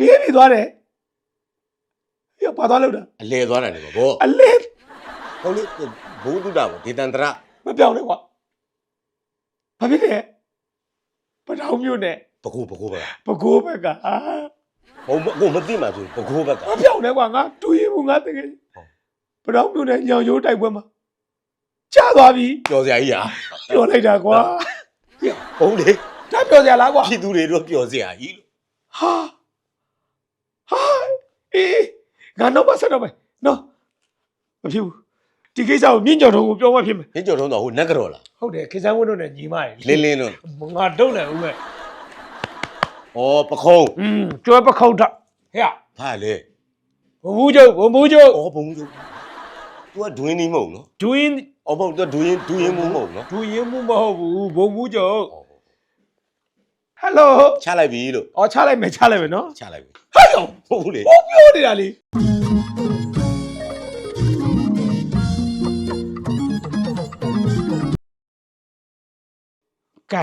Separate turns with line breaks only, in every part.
ငေးပြီးသွားတယ်ရပါသွားလို့တာ
အလဲသွားတယ်လေဗော
အလဲ
ဟုတ်လေဘုဒ္ဓတာဗောဒေတန္တရ
မပြောင်းနဲ့ကွာဘာဖြစ်လဲပထောင်မြို့နဲ့
ပကူပကူပဲ
ပကိုးဘက်ကအာ
ဟိုကိုမသိမှဆိုပကူဘက်က
မပြောင်းနဲ့ကွာငါတူရင်ဘူးငါတကယ်ပထောင်မြို့နဲ့ညောင်ရိုးတိုက်ပွဲမှာကြာသွားပြီ
ပျော်စရာကြီးဟာ
ပြောလိုက်တာကွာ
ဟုတ်လေ
ဒါပြောစရာလားကွာ
ပြည်သူတွေတော့ပျော်စရာကြီးလို့
ဟာဟာ အေးငါတော့မဆက်တော့မယ်နော်မဖြစ်ဘူးဒီကိစ္စကိုမြင့်ကျော်ထုံးကိုပြောမှဖြစ်မယ်
ညကျော်ထုံးတော့ဟိုနက်ကြော်လား
ဟုတ်တယ်ခေစန်းဝင်းတို့နဲ့ညီမရယ်
လင်းလင်းလို့
ငါတုံးတယ်ဦးမဲ့
ဩပခုံး
อืมကျွဲပခုတ်ထဟဲ့
ဟာလေ
ဘုံဘူးကျုပ်ဘုံဘူးကျုပ်
ဩဘုံကျုပ် तू ကဒွင်းနီးမဟုတ်နော်
ဒူရင်
ဩဘုံ तू ဒွင်းဒွင်းမှုမဟုတ်နော်
ဒူရင်မှုမဟုတ်ဘူးဘုံဘူးကျုပ်
ဩ
ဟယ်လို
ချလိုက်ပြီလို့
အော်ချလိုက်မယ်ချလိုက်မယ်နော်
ချလိုက်ပြီ
ဟဲ့ရော
ဟုတ်လေ
ဘောပြောနေတာလေကဲ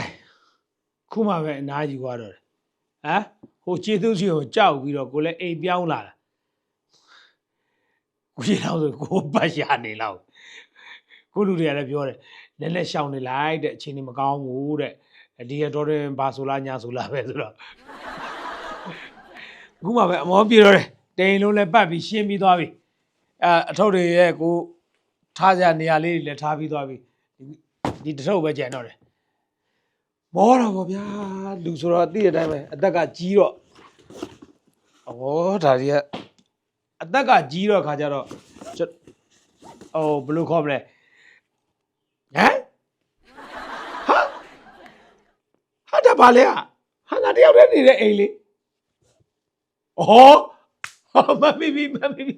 ခုမှပဲအနားယူသွားတော့တယ်ဟမ်ဟိုခြေသူစီကိုကြောက်ပြီးတော့ကိုလည်းအိမ်ပြောင်းလာတာကိုကြီးတော့ဆိုကိုပတ်ရနေလောက်ကိုလူတွေကလည်းပြောတယ်နည်းနည်းရှောင်နေလိုက်တဲ့အချိန်ကြီးမကောင်းဘူးတဲ့ ဒီရတော့ရင်ဘာဆိုလားညာဆိုလားပဲဆိုတော့အခုမှပဲအမောပြေတော့တယ်တိန်လုံးလည်းပတ်ပြီးရှင်းပြီးသွားပြီအဲအထုပ်တွေရဲ့ကိုထားကြနေရာလေးတွေလည်းထားပြီးသွားပြီဒီဒီတစ်ထုပ်ပဲကျန်တော့တယ်မောတော့ဗောဗျာလူဆိုတော့သိတဲ့အတိုင်းပဲအသက်ကကြီးတော့ဩဒါကြီးကအသက်ကကြီးတော့ခါကြတော့ကျအိုးဘယ်လိုခေါ်မလဲဟမ်ဟာ ဟာဒါပါလေဟာငါတယောက်တည်းနေတဲ့အိမ်လေး။အော်မမီမီမမီမီ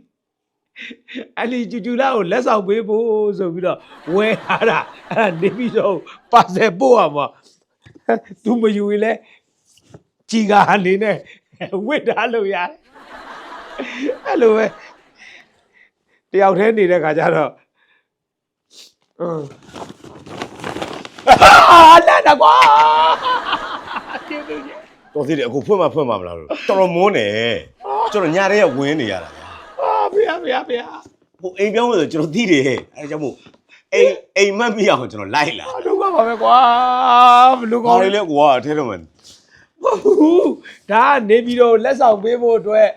အလီကျူကျူလာကိုလက်ဆောင်ပေးဖို့ဆိုပြီးတော့ဝဲလာတာအဲ့ဒါနေပြီးတော့ပါဆယ်ပို့ရမှာသူမယူရင်လဲကြည်ကာနေနဲ့ဝစ်ထားလို့ရတယ်အဲ့လိုပဲတယောက်တည်းနေတဲ့ခါကျတော့အင်းအာလာတော့ကွာ ကျေးဇူးကြီး
တော်သေးတယ်အခုဖွင့်မှဖွင့်မှမလားလို့တော်တော်မွန်းတယ်ကျွန်တော်ညာထဲကဝင်းနေရတာဗျာ
အာဖေဖေဖေ
ဟိုအိမ်ပြောင်းလို့ဆိုကျွန်တော်သိတယ်အဲဒါကြောင့်မို့အိမ်အိမ်မက်မိအောင်ကျွန်တော်လိုက်လာ
အလုပ်ကပါပဲကွာဘလူ
ဘာ
ကောင်း
လဲ
လဲ
လဲကွာအထဲတော့မှ
ဟုတ်ဒါကနေပြီးတော့လက်ဆောင်ပေးဖို့အတွက်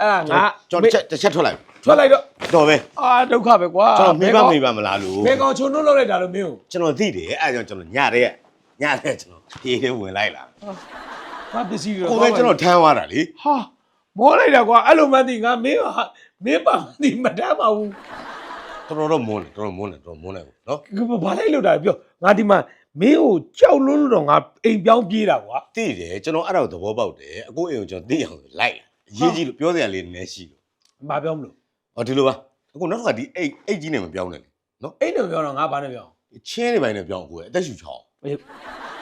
အဲ့ဒါငါ
ကျွန်တော်တစ်ချက်တစ်ချက်ထွက်လိုက်
ထွက်လိုက်တော့
တော်ပဲ
အာဒုက္ခပဲကွာ
ကျွန်တော်မိဘမိဘမလားလို့
ဘယ်ကောင်ချုံနှုတ်လောက်လိုက်တာလို့မင်းကို
ကျွန်တော်သိတယ်အဲဒါကြောင့်ကျွန်တော်ညတဲ့ညတဲ့ကျွန်တော်ပြေးသေးဝင်လိုက်လာ
ငါပစ္စည်းတွေ
ကိုပဲကျွန်တော်ထမ်းသွားတာလေ
ဟာမောလိုက်တာကွာအဲ့လိုမှန်းသိငါမင်းဟာမင်းပါမသိမတမ်းပါဘူး
တော်တော်တော့မွန်းတယ်တော်တော်မွန်းတယ်တော်တော်မွန်းတယ်နော်
ဘာလိုက်လို့တာလဲပြောငါဒီမှာမင်းကိုကြောက်လွန်းလို့တော့ငါအိမ်ပြောင်းပြေးတာကွာ
သိတယ်ကျွန်တော်အဲ့ဒါကိုသဘောပေါက်တယ်အခုအိမ်ကိုကျွန်တော်သိအောင်လိုက်လာရေးကြည့်လို့ပြောစရာလေးနည်းနည်းရှိလို့
မပြောမလို့
ဟောဒီလိုပါအခုနောက်တစ်ခါဒီအိတ်အိတ်ကြီးနဲ့မပြောင်းနဲ့လေနော်
အိမ်တော့ပြောတော့ငါဘာနဲ့ပြော
ချင်းနေပိုင်းနဲ့ပြောင်းကိုအသက်ရှူချောင်း
ဟဲ့
ဒီ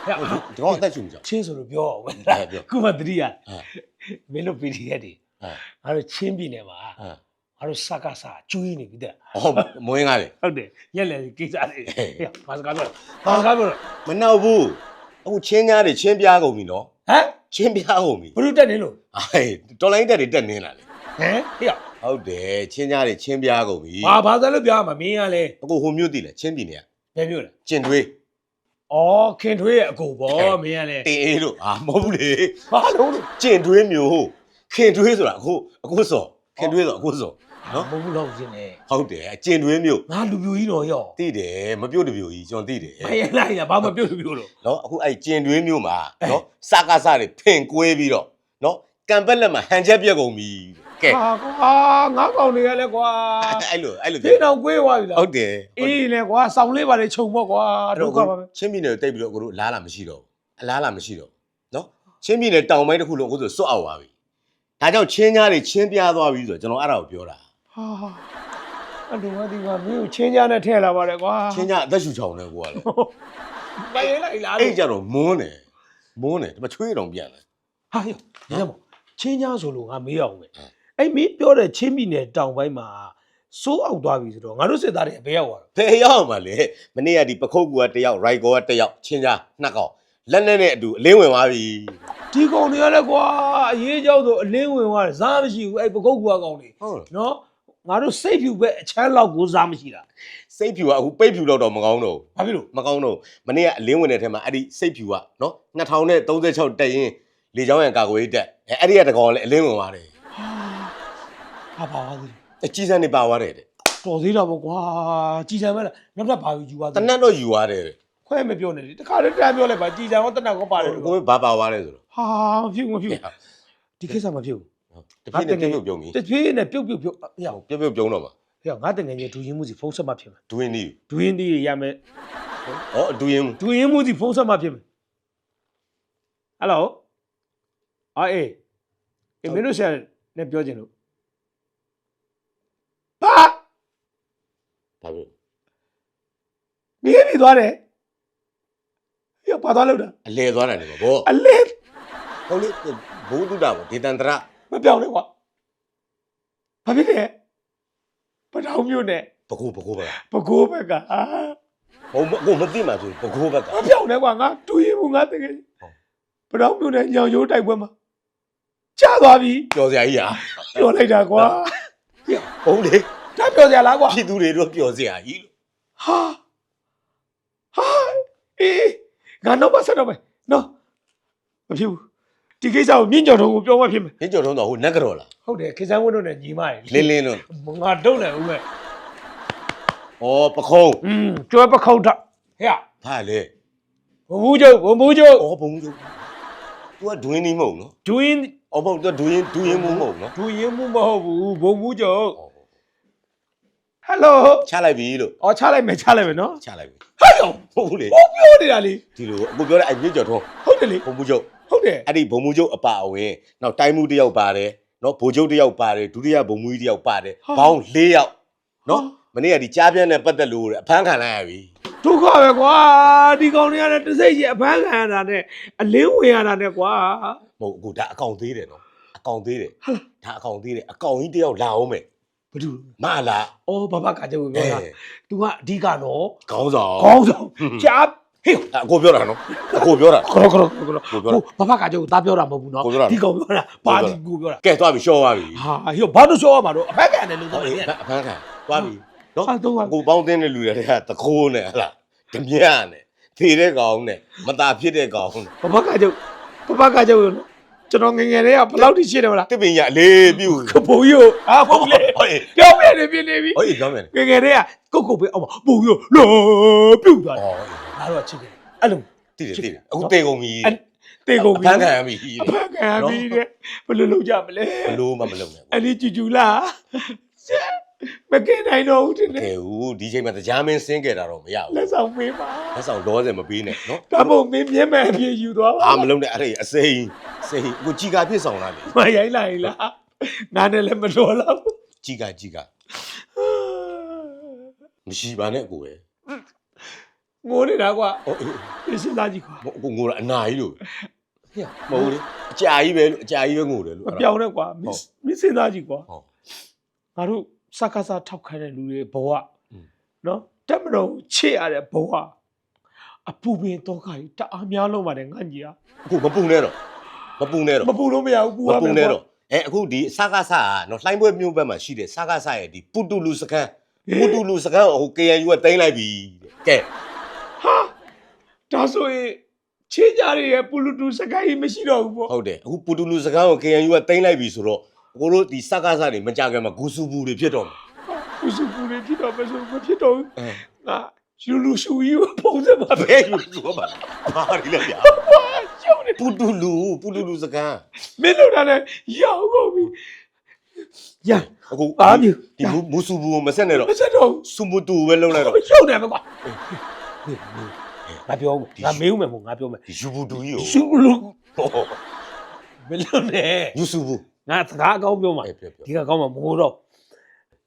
ကောင်အသက်ရှူချောင်း
ချင်းဆိုလို့ပြောအောင်ပဲ
အဲ့ပြော
ခုမှတတိယ
ဟမ်
မင်းတို့ PDF တွေ
ဟမ်
ငါတို့ချင်းပြည်နယ်မှာ
ဟမ်
ငါတို့စကားစားကျွေးနေပြီတဲ့
ဟောမွေးကားလေ
ဟုတ်တယ်ရက်လေကိစ္စတွေ
ဟဲ့
ဟေ့ဘာစကားပြောဘာစကားပြော
မနောက်ဘူးအခုချင်းကြားတွေချင်းပြားကုန်ပြီနော်
ဟမ်
ချင်းပြားကုန်ပြီ
ဘလို့တက်နေလို့
ဟေးတော်လိုင်းတက်တွေတက်နေလာလေ
ဟမ်ဟေ့
ဟုတ်တယ်ချင်းကြားတွေချင်းပြားကုန်ပြီ
ဘာဘာသာလို့ပြောရမှာမင်းကလေ
အခုဟိုမြို့တည်လေချင်းပြည်နယ်က
ဘယ်မျိုးလဲ
ကျင်တွေး
ဩခင်ထွေးရဲ့အကိုပေါ့မင်းကလေ
တင်အေးလို့အာမဟုတ်ဘူးလေ
ဘာလို့လဲ
ကျင်တွေးမျိုးခင်တွေးဆိုတာအခုအခုစော်ခင်တွေးဆိုအခုစော်
နော်
နော်
မဟုတ်ဘူးတော့ရှင်နေ
ဟုတ်တယ်ကျင်တွေးမျိုး
ငါလူပြိုကြီးတော့ရော
သိတယ်မပြုတ်တပြိုကြီးကျွန်တော်သိတယ်
မရလိုက်ရဘာမှပြုတ်ပြုတ်လို့
နော်အခုအဲ့ကျင်တွေးမျိုးမှာနော်စကားစားတွေဖင်ကွေးပြီးတော့နော်ကံပက်လက်မှာဟန်ချက်ပြက်ကုန်ပြီ ကဲ
ဟာကွာငါကောင်တွေကလည်းကွာ
အဲ့လိုအဲ့လို
ဖေးတော့ကွေးသွားပြီလား
ဟုတ်တယ်
အေးလေကွာစောင်းလေးပါလေခြုံပေါ့ကွာဒုက္ခပါပဲ
ချင်းပြည်နယ်ကိုတိတ်ပြီးတော့အခုတို့အလားလာမရှိတော့ဘူးအလားလာမရှိတော့ဘူးနော်ချင်းပြည်နယ်တောင်ပိုင်းတစ်ခုလုံးအခုဆိုစွတ်အောက်သွားပြီဒါကြောင့်ချင်းညားတွေချင်းပြားသွားပြီဆိုတော့ကျွန်တော်အဲ့ဒါကိုပြောတာ
ဟာအဲ့လိုမသိပါမင်းကိုချင်းကြနဲ့ထည့်လာပါတယ်ကွာ
ချင်းညားအသက်ရှူချောင်းနေကိုကလေ
မရလိုက်လား
အဲ့ကြတော့မွန်းတယ်မွန်းတယ်ဒီမှာချွေးတောင်ပြန်တယ်
ဟာယောညမချင်းကြဆိုလို့ငါမေးအောင်ပဲ
ဟမ်
အဲ့မင်းပြောတဲ့ချင်းပြည်နယ်တောင်ပိုင်းမှာစိုးအောက်သွားပြီဆိုတော့ငါတို့စစ်သားတွေဘယ်ရောက်သွားလဲ
ဘယ်ရောက်မှလဲမနေ့ကဒီပခုတ်ကူကတစ်ယောက်ရိုက်ကောကတစ်ယောက်ချင်းညားနှစ်ကောင်လက်နဲ့နဲ့အတူအလင်းဝင်သွားပြီ
ဒီကောင်တွေကလည်းကွာအရေးကြောက်ဆိုအလင်းဝင်သွားတယ်ဇာမရှိဘူးအဲ့ပကုတ်ကွာကောင်တွေ
ဟုတ်လား
နော်ငါတို့စိတ်ဖြူပဲအချမ်းလောက်ကိုဇာမရှိတာ
စိတ်ဖြူကအခုပိတ်ဖြူတော့တော့မကောင်းတော့
ဘာဖြစ်လို့
မကောင်းတော့မနေ့ကအလင်းဝင်တဲ့ထဲမှာအဲ့ဒီစိတ်ဖြူကနော်2036တက်ရင်လေချောင်းရံကာကွယ်ရေးတက်အဲအဲ့ဒီကတကောင်လည်းအလင်းဝင်သွားတယ်
ဟာ ဘာပါသေးလဲ
အကြီးစမ်းနေပါသွားတယ်တဲ့
တော်သေးတာပေါ့ကွာကြည်စံမဲလားနောက်ထပ်ဘာယူယူပါ
တ
သေး
နတ်တော့ယူသွားတယ်တဲ့
ခွဲမပြောနဲ့လေတခါတည်းတန်းပြောလိုက်ပါကြည်စံရောတနတ်ကောပါတယ်လို့
ကိုယ်ဘာပါသွားလဲဆိုတော့
ဟာမဖြစ်ဘူးမဖြစ်ဘူးဒီကိစ္စမဖြစ်ဘူး
တပြည့်နဲ့ပြုတ်ပြုတ်ပြုံးပြီ
တပြေးနဲ့ပြုတ်ပြုတ်ပြုတ်ဟေ့
ပြုတ်ပြုတ်ပြုံးတော့မှာ
ဟေ့ငါတငယ်ချင်းဒူရင်မှုစီဖုန်းဆက်မှဖြစ်မယ်
ဒူရင်နီး
ဒူရင်ဒီရမယ်
ဟောဒူရင်
ဒူရင်မှုစီဖုန်းဆက်မှဖြစ်မယ်ဟယ်လိုအာအေးအေးမင်းတို့ဆရာနဲ့ပြောချင်လို့ဘာ
ဘာဖြစ်
နေပြီသွားတယ်ဟေ့ဘာသွားလို့တာ
အလဲသွားတာနေမှာဗော
အလဲ
ဟုတ်လေဘုဒ္ဓတာဗောဒေတန္တရ
မပြောင်းနဲ့ကွာဘာဖြစ်လဲပထောင်မျိုးနဲ့
ပကူပကူပဲ
ပကိုးဘက်ကအာ
ဟိုမကိုမသိမှဆိုပကူဘက်က
မပြောင်းနဲ့ကွာငါတူရင်မှုငါတကယ်
ဟုတ်
ပထောင်မျိုးနဲ့ညောင်ရိုးတိုက်ပွဲမှာချသွားပြီ
ပျော်စရာကြီးဟာ
ပြောလိုက်တာကွာ
ဟုတ်လေ
ဒါပြောကြလားကွာ
ဖြစ်သူတွေတော့ပျော်စရာကြီးလို့
ဟာဟာ အေးငါတော့မဆက်တော့မယ်နော်မဖြစ်ဘူးဒီကိစ္စကိုမြင့်ကျော်ထုံးကိုပြောမှဖြစ်မယ်
ဟင်းကျော်ထုံးတော့ဟိုနက်ကြော်လား
ဟုတ်တယ်ခေစမ်းဝင်းတို့နဲ့ညီမရ
လင်းလင်းလို့
ငါတုံးတယ်ဦးမဲ့
ဩပခုံး
อืมကျွဲပခုတ်ထဟဲ့
ဘာလဲ
ဘုံဘူးကျုပ်ဘုံဘူးကျုပ်
ဩဘုံကျုပ် तू ကဒွင်းနီးမဟုတ်နော်
ဒူရင်
ဩဘုံ तू ဒွင်းဒွင်းမဟုတ်နော်
ဒူရင်မှုမဟုတ်ဘူးဘုံဘူးကျုပ် ဟယ်လို
ချလိုက်ပြီလို့
အော်ချလိုက်မယ်ချလိုက်မယ်နော်
ချလိုက်ပြီ
ဟဲ့ရော
ဟုတ်ဘူးလေ
ဟောပြောနေတာလေ
ဒီလိုအခုပြောတဲ့အဲ့မြင့်ကျော်ထုံး
ဟုတ်တယ်လေ
ဘုံမှုကျုပ်
ဟုတ်တယ်
အဲ့ဒီဘုံမှုကျုပ်အပါအဝင်နောက်တိုင်းမှုတစ်ယောက်ပါတယ်နော်ဘိုလ်ချုပ်တစ်ယောက်ပါတယ်ဒုတိယဘုံမှုကြီးတစ်ယောက်ပါတယ်ဘောင်း၄ယောက်နော်မနေ့ကဒီကြားပြန့်နဲ့ပတ်သက်လို့တဲ့အဖမ်းခံလိုက်ရပြီ
ဒုက္ခပဲကွာဒီကောင်တွေကလည်းတစ်စိတ်ကြီးအဖမ်းခံရတာနဲ့အလင်းဝင်ရတာနဲ့ကွာ
မဟုတ်အခုဒါအကောင်သေးတယ်နော်အကောင်သေးတယ်ဒါအကောင်သေးတယ်အကောင်ကြီးတစ်ယောက်လာအောင်မယ်
ဘာလို့
မလား
အော်ဘဘကကြုံပြောတာ तू ကအဓိကတော့
ခေါင်းဆောင်
ခေါင်းဆောင်ကြားဟေး
အကိုပြောတာနော်အကိုပြောတာ
ခရောခရောခရော
ကိုပြောတာ
ဟိုဘဘကကြုံသားပြောတာမဟုတ်ဘူးနော်
ကိုပြောတာ
ဒီကောင်ပြောတာပါဒီကိုပြောတာ
ကဲသွားပြီရှော့သွားပြီ
ဟာဟေးဘာလို့ရှော့ရမှာတော့အဖက်ကန်တယ်လို့
ဟုတ်
တော့
ပြီ
လေ
အဖမ်းခံသွားပြီနော်
ဟာတော့
အကိုပေါင်းတင်းတဲ့လူတွေကတခိုးနဲ့ဟလားဓမြနဲ့ထေတဲ့ကောင်နဲ့မตาဖြစ်တဲ့ကောင်နဲ့
ဘဘကကြုံဘဘကကြုံ ကျွန်တော်ငယ်ငယ်လေးကဘယ်လောက်ထိရှိတယ်မလား
တစ်ပင်ရအလေးပြုတ်
ခဘုံရို့ဟာဘုံလေ
ဟုတ်ပြီ
ပြောပြနေပြနေပြီ
ဟုတ်ပြီပြောမယ်
ငယ်ငယ်လေးကကုတ်ကုတ်ပဲအောက်မှာဘုံရို့လောပြုတ်သွားတယ်
အော်
ငါတို့ကချစ်တယ်အဲ့လို
တည်တယ်တည်တယ်အခုတေကုန်ပြီ
အဲ့တေကုန်ပြီ
ဖမ်းခံရပြီ
အဖက်ကန်ပြီတဲ့ဘယ်လိုလုပ်ကြမလဲ
ဘလို့မှမလုပ်နဲ့
အဲ့ဒီကျူကျူလား မကဲနိုင်တော့ဘူးတဲ့
ကဲဦးဒီချိန်မှာတရားမင်းဆင်းခဲ့တာတော့မရဘူး
လက်ဆောင်ပေးပါ
လက်ဆောင်လောစင်မပေးနဲ့နော်
ဒါမို့မင်းမျက်မှန်အပြည့်ယူသွားပါ
အာမလုံးနဲ့အဲ့ဒါအစိမ်းစိမ်းကိုကြီးကာပြစ်ဆောင်လာလေ
မရိုင်းလိုက်လားငါနဲ့လည်းမတော်တော့ဘူး
ကြီးကာကြီးကာမရှိပါနဲ့ကိုပဲ
ငိုနေတာကွာ
ဟုတ်အေး
ပြစဉ်းစားကြည့်ကွာ
ဟိုကိုငိုတာအနာကြီးလို့
ဟေ့
မဟုတ်လေအကြာကြီးပဲလို့အကြာကြီးပဲငိုတယ်လို့
မပြောင်းနဲ့ကွာမင်းမင်းစဉ်းစားကြည့်ကွာ
ဟုတ်
ငါတို့ စကားစားထောက်ခံတဲ့လူတွေဘဝနော်တက်မတော်ချစ်ရတဲ့ဘဝအပူပင်တော့ခါကြီးတအားများလုံးပါတယ်ငါကြီးอ่ะ
အခုမပူနဲ့တော့မပူနဲ့တော့
မပူလို့မရဘူးပူရ
မ
မယ်
ပူ
နဲ့
တော့အဲအခုဒီစကားစားနော်လှိုင်းပွဲမြို့ဘက်မှာရှိတဲ့စကားစားရဲ့ဒီပူတူလူစကန်ပူတူလူစကန်ဟို KNU ကတင်းလိုက်ပြီတဲ့ကဲ
ဟာဒါဆိုရင်ချေးကြရရဲ့ပူလူတူစကားကြီးမရှိတော့ဘူးပေါ့
ဟုတ်တယ်အခုပူတူလူစကန်ကို KNU ကတင်းလိုက်ပြီဆိုတော့ ကိုတို့ဒီစကားဆာတွေမကြခင်မှာဂူဆူဘူးတွေဖြစ်တော့မှာ
ပူစုပူနေဖြစ်တော့မဆိုမဖြစ်တော့ဘူး
အဲ
ငါယူလူရှူကြီးကိုပုံစံပါပဲ
ဘယ်ယူဆိုပါဘာဒီလဲဗျာ
ရှုံးနေ
ပုတူလူပုတူလူစကန်
မင်းတို့ကလည်းရောက်ကုန်ပြီရ
အခု
ပါပြီ
ဒီမူမူဆူဘူးကိုမဆက်နဲ့တော့
မစတော့
ဆူမတူပဲလုံးလိုက်တော့
ရှုံးတယ်မကွာငါပြောဘူးငါမေးဦးမယ်မို့ငါပြောမယ်
ဒီယူဘူးတူကြီးကို
ရှုလူ
ဟော
မလို့နဲ့
ယူဆူဘူး
ငါစကားအကောင်းပြောမှာ
အေးပြောပြော
ဒီကကောင်းမှာမိုးတော့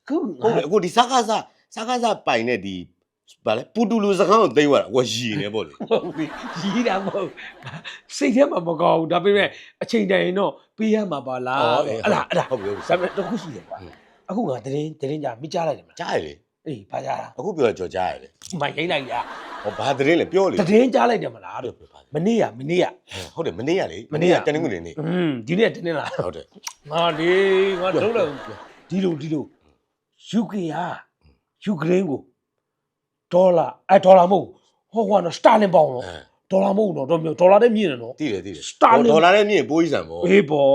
ခု
ဟုတ်တယ်အခုဒီစကားစားစကားစားပိုင်တဲ့ဒီဗာလဲပူတူလူစကားကိုသိမ်းသွားတာကိုရည်နေပေါ့လေ
ဟုတ်ပြီရီးတာမဟုတ်စိတ်ထဲမှာမကောင်းဘူးဒါပေမဲ့အချိန်တန်ရင်တော့ပေးရမှာပါလားအဲ့ဒါအဲ့ဒါ
ဟုတ်ပြီဟုတ်ပြီ
ဒါပေမဲ့တစ်ခုရှိတယ်ကွာ
ဟုတ်
အခုငါတရင်တရင်ကြမိကြားလိုက်တယ်မလား
ကြားရလေ
အေးဘာကြတာ
အခုပြောကြော်ကြားရတယ်
မရိမ့်လိုက်ရ
ဟောဘာသတင်းလဲပြောလေ
တည်င်းကြားလိုက်တယ်မလား
ပြော
တော့
ပြောပါ
မနေ့ကမနေ့က
ဟုတ်တယ်မနေ့ကလေ
မနေ့က
တနင်္ဂနွေနေ့
อืมဒီနေ့ကတင်းနေလား
ဟုတ်တယ်
ငါဒီငါလုံးလုံးဒီလိုဒီလိုယူကေဟာယူကရိန်းကိုဒေါ်လာအဲဒေါ်လာမဟုတ်ဘူးဟောကွာနော်စတာလင်ပေါင်နော်
အဲ
ဒေါ်လာမဟုတ်ဘူးနော်တော့မျိုးဒေါ်လာနဲ့မြင့်တယ်နော်
တည်တယ်တည်တယ်
Starlink
ဒေါ်လာနဲ့မြင့်ပိုးကြီးဆန်ပေါ့
အေးပေါ်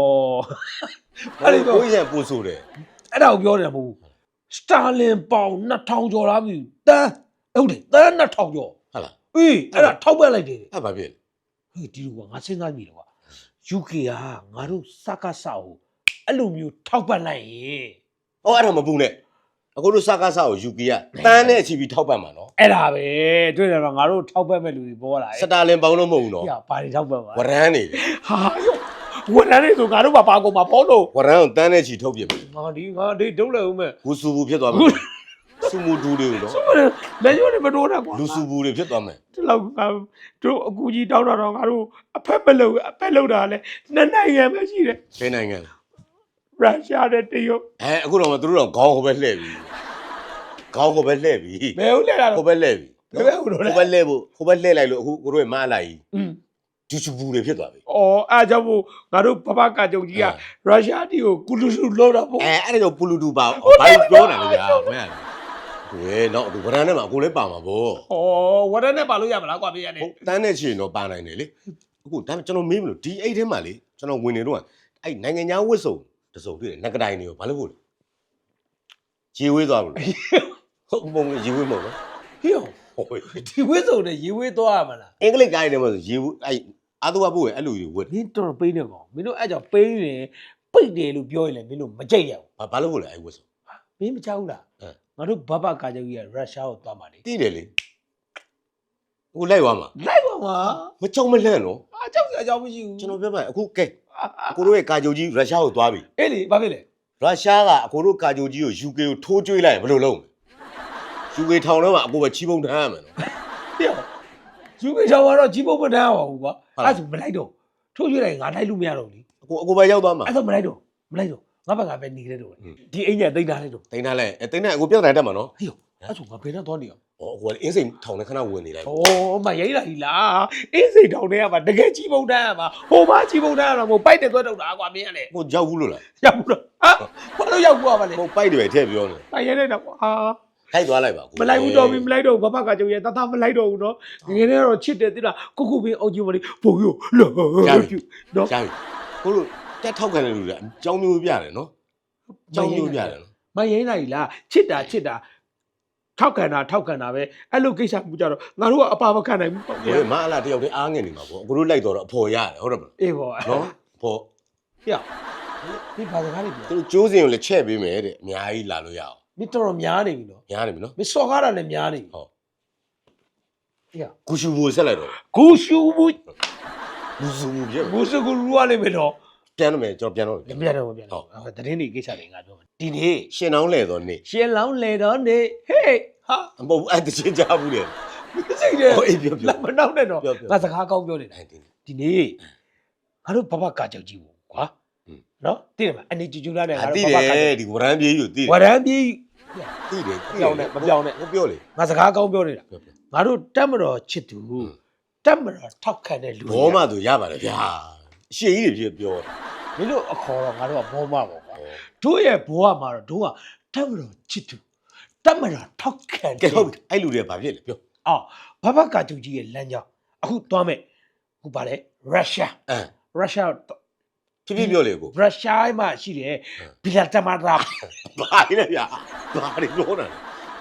အဲ့
အဲ့
ဒီ
ဒီ
တော့
ပိုးကြီးဆန်ပိုးဆိုတယ်
အဲ့ဒါကိုပြောနေတာမဟုတ်ဘူး စတာလင်ပေါင်2000ကျော်လားပြီတန်းဟုတ်တယ်တန်း2000ကျော်
ဟုတ်လား
အေးအဲ့ဒါထောက်ပံ့လိုက်တယ်
အဲ့ဘာဖြစ်လဲ
ဟေးဒီလိုကငါစဉ်းစားမိတယ်ကွာ UK ကငါတို့စကားဆောက်အဲ့လိုမျိုးထောက်ပံ့လိုက်ရင်
ဟောအဲ့ဒါမပူနဲ့အခုတို့စကားစားကို UK ကတန်းနဲ့အချီပြီးထောက်ပံ့မှာနော်
အဲ့ဒါပဲတွေ့တယ်တော့ငါတို့ထောက်ပံ့မဲ့လူတွေပေါ်လာ
စတာလင်ပေါင်းလို့မဟုတ်ဘူးနော်
ပြဘာတွေထောက်ပံ့ပါ
ဝရမ်းနေတယ်
ဟာယော ဝန်ထမ်းတွေဆိုငါတို့ကပါကုန်မှာပေါ့လို့
ဝရမ်းကိုတန်းနဲ့ချီထုတ်ပြမယ်
ငါဒီငါဒီဒုတ်လဲဦးမဲ့
ဂူဆူဘူးဖြစ်သွားမယ်ဆူမူဒူတွေကိုနော်
လက်ရွက်တွေမတိုးနဲ့ကွာ
လူဆူဘူးတွေဖြစ်သွားမယ်
ဒီလောက်ငါတို့အကူကြီးတောင်းတာတော့ငါတို့အဖက်မလို့အဖက်လို့တာလဲနှစ်နိုင်ငံပဲရှိတယ်
ဘယ်နိုင်ငံလဲ
ရုရှားနဲ့တရုတ်
အဲအခုတော့မှသူတို့တော့ခေါင်းဟိုပဲလှည့်ပြီခေါင်းဟိုပဲလှည့်ပြီ
ဘယ်ဟုတ်လဲတာ
ဟိုပဲလှည့်ပြီ
ဘယ်ဟုတ်လို့လဲ
ဟိုပဲလှည့်ဖို့ဟိုပဲလှည့်လိုက်လို့အခုကိုတို့ရဲ့မအားလိုက်
อื ม
ဂျူချူဘူးတွေဖြစ်သွားပြီ
အော်အားကြောင့်မို့ငါတို့ဘဘကာကြုံကြီးကရုရှားတီကိုကုလူစုလောက်တာပေါ့
အဲအဲ့ဒါတော့ပူလူတူပါဘာလို့ပြောတာလဲဗျာမင်းကဝဲတော့ဒီဝရမ်းထဲမှာကိုလည်းပါမှာဗော
ဩဝရနဲ့ပါလို့ရမလားကွာပြရတယ်
ဟုတ်တန်းတဲ့ချီရင်တော့ပါနိုင်တယ်လေအခုဒါပေမဲ့ကျွန်တော်မေးမလို့ဒီအိတ်ထဲမှာလေကျွန်တော်ဝင်နေတော့အဲ့နိုင်ငံခြားဝတ်စုံတစုံတွေ့တယ်ငကတိုင်တွေကိုဘာလို့ဖို့လဲရေဝေးသွားလို့ဟုတ်ပုံရေဝေးမဟုတ်နော်
ဟေ့
ဟုတ်
ဒီဝိစုံနဲ့ရေဝေးသွားရမလား
အင်္ဂလိပ်ကိုင်းတယ်မှာဆိုရေဝေးအဲ့ အာသဝဖို့ရဲ့အဲ့လိုရေဝတ်
မင်းတော်တော်ပိန်းနေကောင်မင်းတို့အဲ့ကြောင့်ပိန်းနေပိတ်တယ်လို့ပြောရင်လည်းမင်းတို့မကြိတ်ရဘူး
ဘာဘာလို့ဖို့လဲအဲ့ဝတ်စုံ
မင်းမကြောက်ဘူးလား
အဲ
ငါတို့ဘဘကာကြုံကြီးကရုရှားကိုသွားမှာလေ
တိတယ်လေဟိုလိုက်သွားမှာ
လိုက်ပါမှာ
မကြုံမလန့်နော်
အားကြောက်စရာအကြောင်းမရှိဘူး
ကျွန်တော်ပြောပါအခုကဲအကိုတို့ရဲ့ကာဂျိုကြီးရုရှားကိုသွားပြီ
အေးလေဘာဖြစ်လဲ
ရုရှားကအကိုတို့ကာဂျိုကြီးကို UK ကိုထိုးကျွေးလိုက်ရင်ဘယ်လိုလုပ်မလဲ UK ထောင်ထဲမှာအကိုပဲချီးပုံထမ်းရမယ်နော်
ဟေ့ယူကေချောင်းကတော့ကြီးပုတ်မတန်းပါဘူးကွာ
ဟုတ်လား
အဲ့ဒါဆိုမလိုက်တော့ထိုးရွေးလိုက်ငါလိုက်လို့မရတော့ဘူးလေ
အကိုအကိုပဲရောက်သွားမှာ
အဲ့ဒါမလိုက်တော့မလိုက်တော့ငါဘက်ကပဲနေကြတယ်တော့
ဟွန်း
ဒီအိမ်ကတိတ်ထားလိုက်တော့
တိန်းထားလိုက်အဲတိန်းထားအကိုပြောက်တိုင်းတက်မှာနော်
ဟေ့အဲ့ဆိုငါဘယ်နဲ့သွားနေအောင်
ဟောအကိုကအင်းစိန်ထောင်ထဲခဏဝင်နေလိုက်။
ဩမရိတ်လာပြီလား။အင်းစိတ်တောင်ထဲကမှတကယ်ကြီးပုံတန်းရမှာဟိုမှာကြီးပုံတန်းရတော့မို့ပိုက်တဲ့သွဲတော့တာကွာမင်းကလည်း
အကိုရောက်ဘူးလို့လား
ရောက်ဘူးတော့ဟာဘာလို့ရောက်ဘူးอ่ะဗလဲ
အကိုပိုက်တွေပဲထည့်ပြောနေ။
ပိုင်ရဲတဲ့တော့ဟာ
ထိုက်သွားလိုက်ပါကို
မလိုက်ဘူးတော့ပြီမလိုက်တော့ဘူးဘဘကကြုံရဲတသားမလိုက်တော့ဘူးနော်။ငယ်ငယ်တော့ချစ်တယ်တိလားကိုကိုပင်အောင်ကြီးမလေးဘုံရိုလောနော်
ရှားပြီကိုတို့တက်ထောက်ခံတဲ့လူတွေအကြောင်းမျိုးပြတယ်နော်အကြောင်းမျိုးပြတယ်နော်
မရိတ်လာပြီလားချစ်တာချစ်တာထောက်ခံတာထောက်ခံတာပဲအဲ့လိုကိစ္စမှုကြတော့ငါတို့ကအပါမခံနိုင်ဘူးပေါ့
ကိုရဲ့မအလားတယောက်တည်းအားငယ်နေမှာပေါ့အကိုတို့လိုက်တော့အဖော်ရတယ်ဟုတ်တယ်မလား
အေးပေါ့
နော်ဖော်
ဟေ့ဒီဘာစကားလေးပြော
သူတို့ကျိုးစင်ကိုလည်းချက်ပေးမယ်တဲ့အများကြီးလာလို့ရအောင်
မင်းတော်တော်များနေပြီနော်
ညားနေပြီနော်
မင်းစော်ကားတာလည်းများနေပြီ
ဟုတ်
ဟေ့
ဂူရှူဘူဆက်လိုက်တော့
ဂူရှူဘူး
လူစုမှုပြည့်
ဂူစကူလူရလိမ့်မယ်တော့
ပြန်တော့မယ်ကျွန်တော်ပြန်တော့
မပြန်တော့မပြန်တော့တတင်းတွေကိစ္စတွေငါပြောမယ်ဒီနေ့
ရှင်အောင်လဲတော့နေ
ရှင်လောင်းလေတော့နေဟေးဟာ
အမဟုတ်ဘူးအဲ့တချင်းကြဘူးလေ
စိတ်တယ်
ဟိုအေးပြောပြော
လက်မနှောက်နဲ့တော့
ပြောပြော
ငါစကားကောင်းပြောနေတာ
အဲ့ဒီ
ဒီနေ့ငါတို့ဘဘကာကြောက်ကြည့်ဘူးကွာ
ဟွန်း
နော်သိတယ်မအနေကျူကျူလာနဲ့ငါ
အ
တို့
တိ
ဘ
တ
ဘကာကြောက်
ယ်ဒီဝရမ်းပြေးယူတိ
ဝရမ်းပြေး
တိတယ်
ပြောင်းနဲ့မပြောင်းနဲ့
ဟိုပြောလေ
ငါစကားကောင်းပြောနေတာ
ပြောပြော
ငါတို့တက်မတော်ချစ်သူ
ဟွန်း
တက်မတော်ထောက်ခံတဲ့လူ
ဘောမသူရပါတယ်ဗျာအရှိကြီးတွေပြပြော
မင်းတို့အခေါ်တော့ငါတို့ကဘောမပေါ့ကွာ
ဟော
တို့ရဲ့ဘဝမှာတော့တို့ကတက်မတော်ချစ်သူတက်မတော်ထောက်ခံ
ကဲဟုတ်ပြီအဲ့လူတွေကဘာဖြစ်လဲပြော
အော်ဘဘကာကျူကြီးရဲ့လမ်းကြောင်းအခုသွားမယ်အခုပါလေရုရှား
အမ်
ရုရှား
ဖြစ်ဖြစ်ပြောလေကို
ရုရှားမှာရှိတယ်ဘီလာတမဒရာ
ဘာလဲဗျာဘာတွေပြောတာလဲ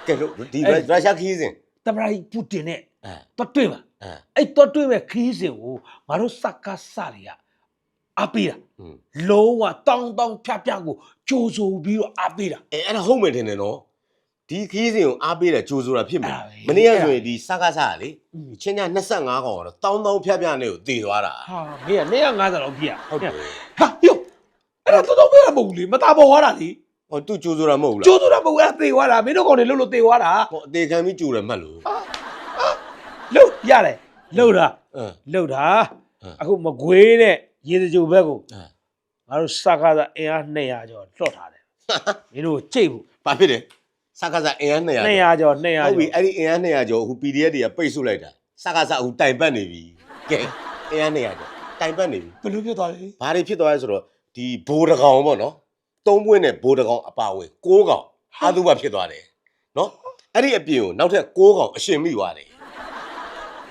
ကဲလို့ဒီရုရှားခီးစဉ်
တမရာပူတင်နဲ့
အမ်
တွတ်တွေ့မှာ
အမ်
အဲ့တွတ်တွေ့မဲ့ခီးစဉ်ကိုငါတို့စကားစတွေကအပေးတာ
ဟွန်း
လုံးဝတောင်းတောင်းဖြတ်ဖြတ်ကိုကြိုးဆိုပြီးတော့အပေးတာ
အဲအဲ့ဒါဟုတ်မယ်ထင်တယ်နော် ဒီခီးစဉ်ကိုအားပေးတဲ့ကြိုးဆိုတာဖြစ်မယ်
အဲ့ဒါပဲ
မနေ့ကဆိုရင်ဒီစကားစားလေ
อืม
ချင်းည25ကောင်ကတော့တောင်းတောင်းဖြတ်ဖြတ်နဲ့ကိုတည်သွားတာ
ဟာမင်းက150လောက်ပြည့်
ဟုတ်တယ်
ဟာယောအဲ့ဒါတော်တော်ပြရမဟုတ်ဘူးလေမသားပေါ်သွားတာလေ
ဟောသူကြိုးဆိုတာမဟုတ်ဘူးလား
ကျိုးဆိုတာမဟုတ်ဘူးအဲ့ဒါသေသွားတာမင်းတို့ကောင်တွေလှုပ်လို့သေသွားတာ
ဟောအသေးခံပြီးကြိုးတယ်မှတ်လို့
လှုပ်ရတယ်လှုပ်တာ
အင်း
လှုပ်တာ
အင်း
အခုမကွေးတဲ့ရေစကြိုဘက်ကို
အင်း
ငါတို့စကားစားအင်အား200ကျော်လွှတ်ထားတယ်မင်းတို့ကြိတ်ဘူး
ဘာဖြစ်တယ် စစကားစားအင်အား200
200ကျော်200
ဟုတ်ပြီ
ကျော်
အဲ့ဒီအင်အား200ကျော်အခု PDF တွေကပိတ်ဆုလိုက်တာစကားစားအခုတိုင်ပတ်နေပြီကဲအင်အား200ကျော်တိုင်ပတ်နေပြီ
ဘယ်လိုဖြစ်သွားလဲ
ဘာတွေဖြစ်သွားလဲဆိုတော့ဒီဘိုးတကောင်ပေါ့နော်သုံးပွင့်နဲ့ဘိုးတကောင်အပါဝင်6ကောင်အာသုဘဖြစ်သွားတယ်နော်အဲ့ဒီအပြင်ကိုနောက်ထပ်6ကောင်အရှင်မိသွားတယ်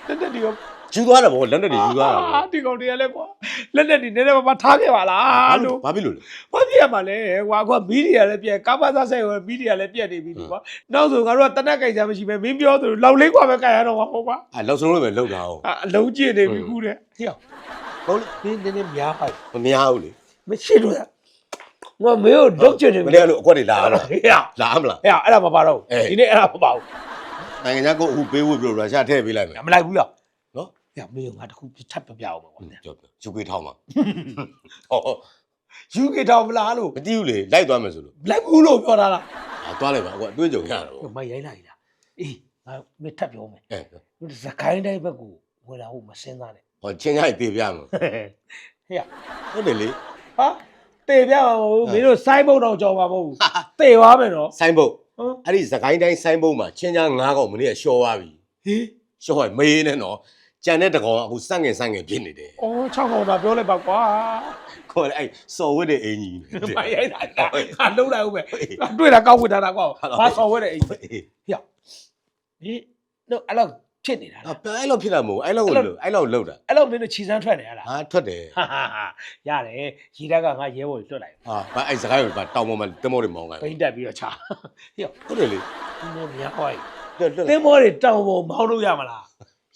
လက်နဲ့ဒီရော
ယူသွားတယ်ဗောလက်နဲ့တွေယူသွားတာဗော
ဒီကောင်တွေကလည်းကွာလက်နဲ့ဒီနည်းနည်းပါးပါးထားခဲ့ပါလားလို့
ဘာဖြစ်လို့လဲ
ဘာဖြစ်ရမှာလဲကွာကွာမီဒီယာလည်းပြက်ကပ္ပစားဆိုင်ရောမီဒီယာလည်းပြက်နေပြီဒီကွာနောက်ဆိုငါတို့ကတနက်ကြိုက်ကြမရှိပဲမင်းပြောသလိုလောက်လေးကွာပဲကြိုက်ရတော့ကွာဟုတ်ကွာ
အဲ့လောက်ဆုံးလို့ပဲလောက်တာအောင်
အလုံးကျင့်နေပြီခုတဲ့ဟေ့
ဟုတ်လေ
မင်းနည်းနည်းများပါ
မများဘူးလေ
မရှိတော့ငါမင်းကိုလုတ်ကျင့်နေ
မ
ပြီ
နေ့ကလို့အကွက်တွေလာရ
ဟေ့
လား
ဟေ့
လာမလား
အဲ့ဒါမပါတော့ဒီနေ့အဲ့ဒါမပါဘူး
နိုင်ငံခြားကိုအခုပေးဖို့ပြောရုရှားထည့်ပေးလိုက်မယ်
မလိုက်ဘူးလား
နော်
ဟဲ့မင်းငါတခုထပ်ပြပြအောင်ပါကွာ
ပြောပြောယူကေထောင်းမှာဟော
ယူကေတောင်မလားလို့
မတိဘူးလေလိုက်သွားမယ်ဆိုလို့
လိုက်ဘူးလို့ပြောတာလား
ဟာသွားလိုက်ပါအကွက်အတွေ့အကြုံရတာဗော
မရိုင်းလိုက်လားအေးငါမင်းထပ်ပြောမယ်
အဲ
စကိုင်းတိုင်းဘက်ကိုဝင်လာဖို့မစင်းသားနဲ့
ဟောချင်းချိုက်သေးပြမယ်
ဟေ့
ဟုတ်တယ်လေ
ဟာတေပြပါဦးမင်းတို့စိုင်းဘုတ်တော့ကြော်ပါမဟုတ်ဘူးတေသွားမယ်နော်
ဆိုင်းဘုတ်
ဟမ်
အဲ့ဒီစကိုင်းတိုင်းဆိုင်းဘုတ်မှာချင်းချာ၅កောင်မနေ့ကရှော်သွားပြီ
ဟေး
ရှော်ရမေးနေနော် ကြံတဲ့တကောင်ကအခုစန့်ငင်စန့်ငင်ဖြစ်နေတယ်
အော်6ခေါင်တာပြောလိုက်ပါကွာ
ခေါ်လေအဲ့စော်ဝတ်တဲ့အင်ကြီး
မရိုင်းလိုက်လားငါလုံးလိုက်ဦးမယ်ငါတွေ့တာကောက်ဝစ်ထားတာကွာဘာဆော်ဝဲတဲ့အိမ်ဟေ့ဟေးတော့အဲ့လောက်ဖြစ်နေတာ
အ
လား
အဲ့လောက်ဖြစ်တာမဟုတ်အဲ့လောက်ကိုလို့အဲ့လောက်လောက်တာ
အဲ့လောက်မင်းတို့ခြီစမ်းထွက်နေရလား
ဟာထွက်တယ်
ဟာဟာဟာရတယ်ရီတက်ကငါရဲဘော်ကိုလွတ်လိုက်
ဟာဘာအဲ့စကားကိုဘာတောင်ပေါ်မှာတက်မောတွေမောင်းခိုင်း
ပိန်းတက်ပြီးတော့ချာဟေ့
ဟုတ်တယ်လေ
ဒီနေ့များဟော
လွတ်လွတ်
သင်းမောတွေတောင်ပေါ်မောင်းလို့ရမလား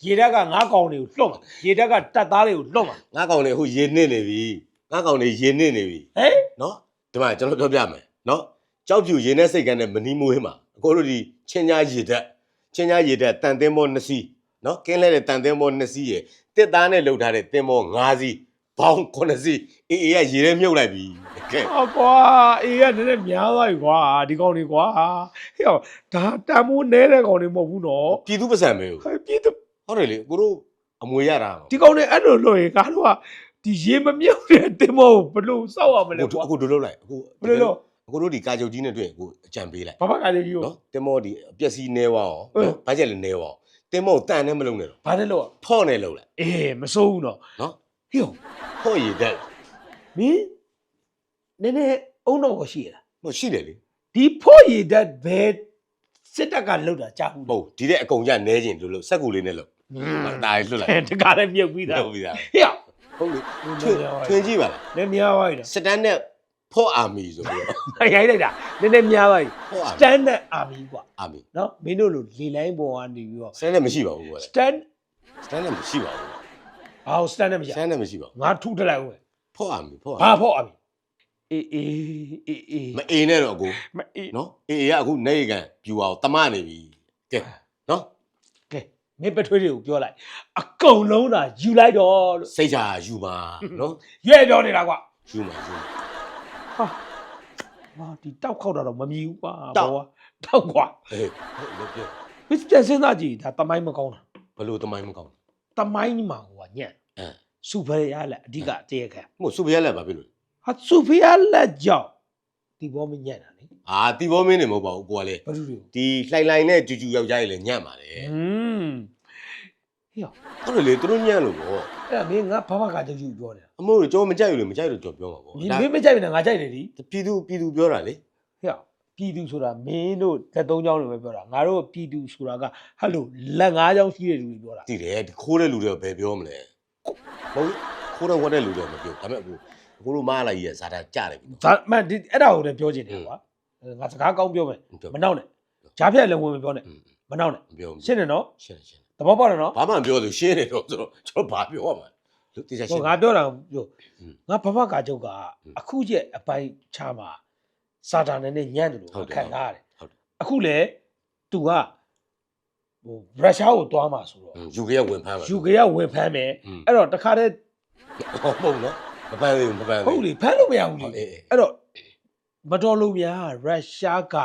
ရေတက်ကငါးကောင်တွေကိုလွတ်မှာရေတက်ကတက်သားတွေကိုလွတ်မှာ
ငါကောင်တွေအခုရေနစ်နေပြီငါကောင်တွေရေနစ်နေပြီ
ဟဲ့
နော်ဒီမှာကျွန်တော်ပြောပြမယ်နော်ကြောက်ဖြူရေနဲ့စိတ်ကန်းနဲ့မနီးမွေးမှာအကိုတို့ဒီချင်းညာရေတက်ချင်းညာရေတက်တန်တင်းမောနှစ်စီးနော်ကင်းလဲတဲ့တန်တင်းမောနှစ်စီးရယ်တစ်သားနဲ့လှုပ်ထားတဲ့တင်းမော၅စီးဘောင်း9စီးအေးအေးကရေထဲမြုပ်လိုက်ပြီကဲ
ဟောကွာအေးကနည်းနည်းများသွားပြီကွာဒီကောင်တွေကွာဟေ့ဒါတန်မိုးနဲတဲ့ကောင်တွေမဟုတ်ဘူးနော်
ပြည်သူပစံပဲကို
ဟဲ့ပြည်သူ
ဟုတ်တယ်လေကိုတို့အမွေရတာ
ဒီကောင်တွေအဲ့လိုလွတ်ရင်ငါတို့ကဒီရေမမြုပ်တဲ့တင်မောကိုဘလို့စောက်ရမလဲ
အခု
ကွာ
အခုတို့လုပ်လိုက်အခု
ဘယ်လိုလုပ်
အခုတို့ဒီကာချုပ်ကြီးနဲ့တွေ့အခုအကြံပေးလိုက်
ဘာဘာကလေးကြီးကို
နော်တင်မောဒီအပျက်စီးနေဝအောင်
ဟုတ်
နော်ဘာချက်လဲနေဝအောင်တင်မောတန်နဲ့မလုံးနဲ့တော့
ဘာလဲလို့
ဖော့နဲ့လုံးလိုက်
အေးမစိုးဘူးနော်
နော်
ဟေ့
ဖော့ရည်တက်
မင်းနည်းနည်းအုံတော့ကိုရှိရလား
ဟိုရှိတယ်လေ
ဒီဖို့ရည်တဲ့ဘယ်စစ်တပ်ကလောက်တာကြားဘူး
ဟုတ်ဒီတဲ့အကုန်ကြနဲခြင်းလို့လို့စက်ကူလေးနဲ့လို့ ဒါလည်းလွတ်လိုက်
တကားလည်းမြုပ်ပြီးသား
ဟုတ်ပြီလား
ဟေ့
ဟုတ်လေ
ထွ
င်ကြည့်ပါလား
နည်းများပါပြီလား
စတန်နဲ့ဖော့အာမီဆိုပြီးတော့
ရိုက်လိုက်တာနည်းနည်းများပါပြီစတန်နဲ့
အာမီ
ကွာအာမီနော်မင်းတို့လိုလေလိုင်းပေါ်ကနေပြီးတော့
စတန်နဲ့မရှိပါဘူးကွာ
စတန်
စတန်နဲ့မရှိပါဘူး
ဘာလို့စတန်နဲ့မရှိ
စတန်နဲ့မရှိပါဘူး
ငါထုထလိုက်ဦး
ဖော့အာမီဖော့အာမီဘာ
ဖော့အာမီအေးအေးအေးအေး
မအေးနဲ့တော့အကို
မအေး
နော်အေးရအခုနေကန်ဖြူအောင်တမနေပြီကဲနော်
မင်းပထွေးတွေကိုပြောလိုက်အကုန်လုံးသာယူလိုက်တော့လို့
စိတ်ချယူပါနော်
ရွဲ့ပြောနေတာကွာ
ယူပါယူပါ
ဟာဟာဒီတောက်ခောက်တာတော့မမြည်ဘူးကွာ
တောက်
ဘောကတောက်ကွာ
အေးဟုတ်လို့ပြော
မစ္စပြန်စဉ်းစားကြည့်ဒါတမိုင်းမကောင်းတာ
ဘလို့တမိုင်းမကောင်း
တမိုင်းမှာဟိုကညံ့
အဲ
စုဖရရလက်အဓိကတည့်ရခံ
မို့စူပရလက်ပါပြီလို့
ဟာစုဖရလက်ကြောင့်ဒီဘောမညံ့တာလေ
အာတီဘောမင်းနေမဟုတ်ပါဘူးကိုကလေ
ဘာလို့လဲ
ဒီလှိုင်လှိုင်နဲ့ဂျူဂျူယောက်ျားကြီးလည်းညံ့ပါလေ
อืม ဟေ့
ဟုတ်တယ်လေသူတို့ညံ့လို့ပေါ့
အဲ့ဒါမင်းငါဘာဘာကကြောက်ယူပြောနေတာ
အမို့တို့ကြောမကြိုက်ဘူးလေမကြိုက်လို့ကြောပြောမှာပေါ့
မင်းမကြိုက်ဘူးနဲ့ငါကြိုက်တယ်ဒီ
ပြည်သူပြည်သူပြောတာလေ
ဟေ့ပြည်သူဆိုတာမင်းတို့လက်သုံးချောင်းလိုပဲပြောတာငါတို့ပြည်သူဆိုတာကဟဲ့လို့လက်ငါးချောင်းရှိတဲ့လူတွေပြောတာ
တည်တယ်ဒီခိုးတဲ့လူတွေကဘယ်ပြောမလဲဟုတ်ခိုးတဲ့ဝတ်တဲ့လူတွေကမပြောဒါပေမဲ့အခုအခုတို့မအားလိုက်ရဲ့ဇာတာကြတယ်ပြီ
ဒါမှဒီအဲ့ဒါကိုလည်းပြောချင်တယ်ကွာငါစကားကောင်းပြောမယ်
ပြော
မနောက်နဲ့ဂျားဖြတ်လည်းဝင်မပြောနဲ့
อืม
မနောက်နဲ့
မပြောဘူး
ရှင်းတယ်နော်
ရှင်းတယ်ရှင်းတယ်
သဘောပေါက်တယ်နော်
ဘာမှမပြောသူရှင်းတယ်တော့ဆိုတော့ကျွန်တော်ဘာပြောရမှာလူတိကျရှင်းတယ်
ငါပြောတာပြောငါဘဘကာချုပ်ကအခုချက်အပိုင်းချမှာစာတာနဲ့ညံ့တယ်လို့ခံထားရတယ်အခုလေသူကဟိုရုရှားကိုသွားမှာဆိုတော့
ယူကရဝင်ဖမ်းမှာ
ယူကရဝင်ဖမ်းမယ်အဲ့တော့တခါတည်း
ဟောပုံနော်မပန်းဘူးမပန်းဘူး
ဟုတ်လေဖမ်းလို့မရဘူးလေ
အဲ့
တော့မတော်လို့များရုရှားက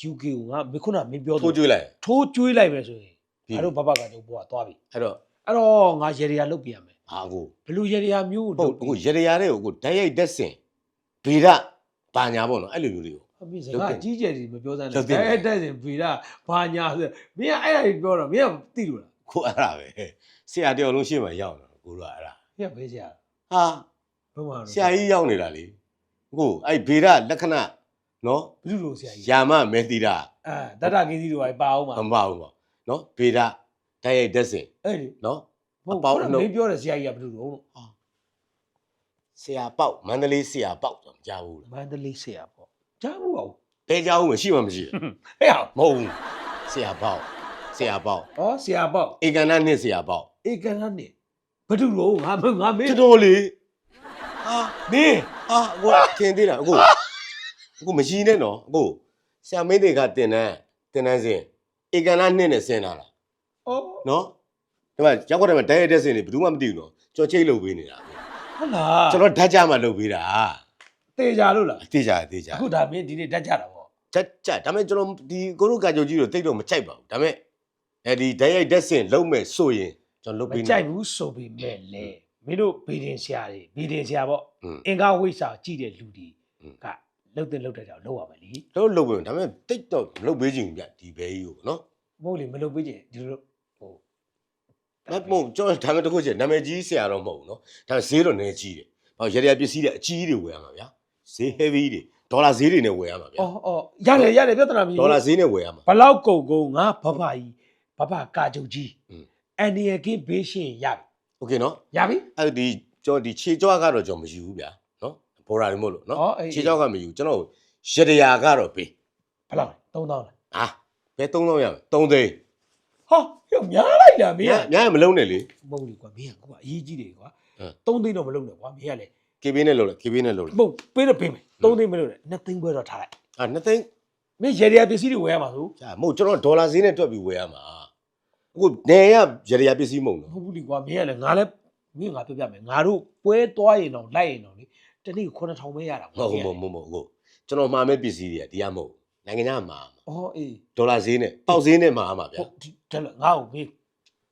ယူကေကိုငါမခုနမင်းပြော
ထိုးကျွေးလိုက်
ထိုးကျွေးလိုက်မယ်ဆိုရင်
ပြီ
ငါတို့ဘဘကာချုပ်ဘွားသွားပြီ
အဲ့တော့
အဲ့တော့ငါရေရီယာလုတ်ပြရမယ်
ဟာကို
ဘလူရေရီယာမျိုး
ဟုတ်
လုတ်
အခုရရရတဲ့ကိုဓာတ်ရိုက်တက်စင်ဗေဒဘာညာပေါ့နော်အဲ့လိုမျိုးတွေကို
အမေစကားအကြီးကျယ်ကြီးမပြောစမ်း
လု
နဲ့
တ်တင်တယ်
အဲ့တက်စဉ်ဗီရာဘာညာဆိုမင်းကအဲ့ဒါကြီးပြောတော့မင်းကသိလို့လား
ကိုအဲ့ဒါပဲဆရာတယောက်လုံးရှေ့မှာရောက်နေတာကိုတို့ကအဲ့ဒါ
မင်းကဘယ်ဆရာ
ဟာ
ဘယ်မှာလဲ
ဆရာကြီးရောက်နေတာလေကိုအဲ့ဗေဒလက္ခဏာ နော်
ဘယ်လိုလုပ်ဆရာကြီး
ယာမမေတီတာ
အာတတကင်းစီတို့ကပါအောင်ပါ
မမအောင်ပါနော်ဗေဒတိုက်ရိုက်တက်စင်
အဲ့ဒီ
နော်
ဟုတ်
အပေါ
ပေါ့
င်း
မ
အနှုတ်
င်းပြောတဲ့ဆရာကြီးကဘယ်လိုလုပ်လို့
ဆရာပေါက်မန္တလေးဆရာပေါက်တော့မကြောက်ဘူးလား
မန္တလေးဆရာပေါ့ကြားဘူးပါဘူး
ဘယ်ကြောက်မရှိမှမရှိဘူး
ဟဲ့ဟော
မဟုတ်ဘူးဆရာပေါက်ဆရာပေါက်
ဩဆရာပေါ့
ဧကန္နနှစ်ဆရာပေါက်
ဧကန်ကနေဘယ်လိုလုပ်ငါမငါမင်း
တော်တော်လေးဟာ
မင်း
ဟာကိုထင်သေးတာအခု အခုမကြီးနဲ့နော်အခုဆရာမင်းတွေကတင်တန်းတင်တန်းစဉ်ဧကန်လာနှစ်နဲ့ဆင်းလာတာ
အော်
နော်ဒီမှာရောက်ခွက်တယ်မှာဒိုင်ရက်တက်စဉ်နေဘယ်သူမှမသိဘူးနော်ကျွန်တော်ချိတ်လုပ်ပေးနေတာ
ဟုတ်လား
ကျွန်တော်ဓာတ်ကြမှာလုပ်ပေးတာ
တေချာလို့လား
တေချာတေချာ
အခုဒါမင်းဒီနေ့ဓာတ်ကြတာပေါ့
ဓာတ်ကြဒါပေမဲ့ကျွန်တော်ဒီကိုရုကာကြုံကြီးတို့တိတ်တော့မကြိုက်ပါဘူးဒါပေမဲ့အဲဒီဒိုင်ရက်တက်စဉ်လုံးမဲ့ဆိုရင်ကျွန်တော်လုပ်ပေးနေမ
ကြိုက်ဘူးဆိုပေမဲ့လေမင်းတို့ဗီဒင်ဆရာတွေဗီဒင်ဆရာပေါ့အင်္ဂါဝိဆာကြည့်တဲ့လူ
တွေ
က လှုပ်တဲ့လှုပ်တဲ့ကြောင်လှုပ်ရမယ်လी
တော့လုပ်ပေးမယ်ဒါပေမဲ့တိတ်တော့မလုပ်ပေးချင်ဘူးဗျဒီဘဲကြီးကိုနော်
မဟုတ်လေမလှုပ်ပေးချင်ဒီလိုဟို
မဟုတ်ကျွန်တော်ဒါပေမဲ့တစ်ခုချင်းနာမည်ကြီးဆရာတော့မဟုတ်ဘူးနော်ဒါပေမဲ့ဈေးတော့နည်းကြီးတယ်ဟောရရပစ္စည်းတွေအကြီးတွေဝယ်ရမှာဗျာဈေး heavy တွေဒေါ်လာဈေးတွေနဲ့ဝယ်ရမှာဗျာ
အော်အော်ရတယ်ရတယ်ပြဿနာမရှိ
ဒေါ်လာဈေးနဲ့ဝယ်ရမှာ
ဘလောက်ကုန်ကုန်ငါဘဘကြီးဘဘကာချုပ်ကြီး
อืม
အန်ဒီယကင်းဘေးရှင်းရပြီ
โอเคနော်
ရပြီ
အဲ့ဒီကျွန်တော်ဒီခြေကြွားကတော့ကျွန်တော်မယူဘူးဗျာနော် ဘော်ရာတွေမို့လို့နော်
အော်အေး
ခြေကြွားကမယူကျွန်တော်ရရရာကတော့ပေး
ဘလောက်လဲ3000လား
ဟာဘယ်3000ရမလဲ3သိန်း
ဟာရောများလိုက်တာမင်း
ညာ
က
ညာမလုံးနဲ့လေ
မဟုတ်လေကွာမင်းကကွာအရေးကြီးတယ်ကွာ
ဟမ်
3သိန်းတော့မလုပ်နဲ့ကွာမင်းကလေ
ကေဘီနဲ့လုံးလေကေဘီနဲ့လုံးလေ
မဟုတ်ပေးတော့ပေးမယ်3သိန်းမလုပ်နဲ့2သိန်းခွဲတော့ထားလိုက်
အာ2သိန်း
မင်းရေရပစ္စည်းတွေဝယ်ရမှာဆို
ကြာမဟုတ်ကျွန်တော်ဒေါ်လာဈေးနဲ့တွက်ပြီးဝယ်ရမှာအခုနေရရရပစ္စည်းမဟုတ်
မ
နော်
ဟုတ်ဘူးလေကွာမင်းကလည်းငါလည်းမင်းငါပြောပြမယ်ငါတို့ပွဲသွားရင်တော့လိုက်ရင်တော့လေ တနေ့9000ပဲရတာ
မဟုတ်ဘူးမဟုတ်ဘူးမဟုတ်ဘူးကျွန်တော်မှာမဲ့ပစ္စည်းတွေကဒီကမဟုတ်နိုင်ငံခြားမှာ
အော်အေး
ဒေါ်လာဈေးနဲ့ပေါက်ဈေးနဲ့မှာမှာဗျာ
ဟုတ်ဒီတယ်လို့ငါ့ကိုမင်း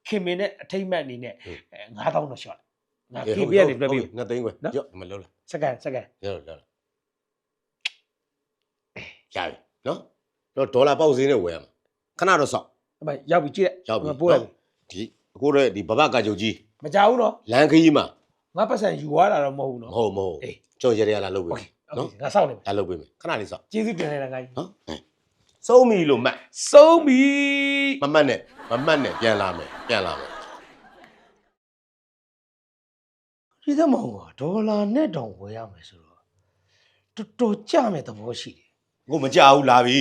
ခင်မင်းနဲ့အထိမ့်မှတ်အနေနဲ့
ဟုတ်
အဲ9000တော့ရှော့လိုက်ငါခင်ပြရတယ်ပြပြ
2သိန်းခွဲ
နော်
ရော့ဒီမလုံးလား
စကန်စကန်
ရော့လောရပြီနော်တော့ဒေါ်လာပေါက်ဈေးနဲ့ဝယ်ရမှာခဏတော့စောင့်
အမရောက်ပြီကြည့်
ရောက်ပြီ
ငါပို့လိုက်ပြီ
ဒီအခုတော့ဒီဘဘကကြုတ်ကြီး
မကြောက်ဘူးနော်
လမ်းခရီးမှာ
ငါပတ်စံယူသွားတာတော့မဟုတ်ဘူး
မ
နော်
ဟုတ်မဟုတ်
အေး
ကျွန်တော်ရရလာလုပ်ပေး
โอ
မယ်
เค
နော်
ငါစောင့်နေမယ်
လာလုပ်ပေးမယ်ခဏလေးစောင့်
ကျေးဇူးတင်လိုက်တာငါကြီး
နော်စုံးပြီလို့မှတ်
ဆုံးပြီ
မမှတ်နဲ့မမှတ်နဲ့ပြန်လာမယ်ပြန်လာမယ်
ဒီသမောင်ကဒေါ်လာနဲ့တောင်ဝယ်ရမယ်ဆိုတော့တော်တော်ကြမဲ့သဘောရှိတယ်
ကိုမကြောက်ဘူးလာပြီ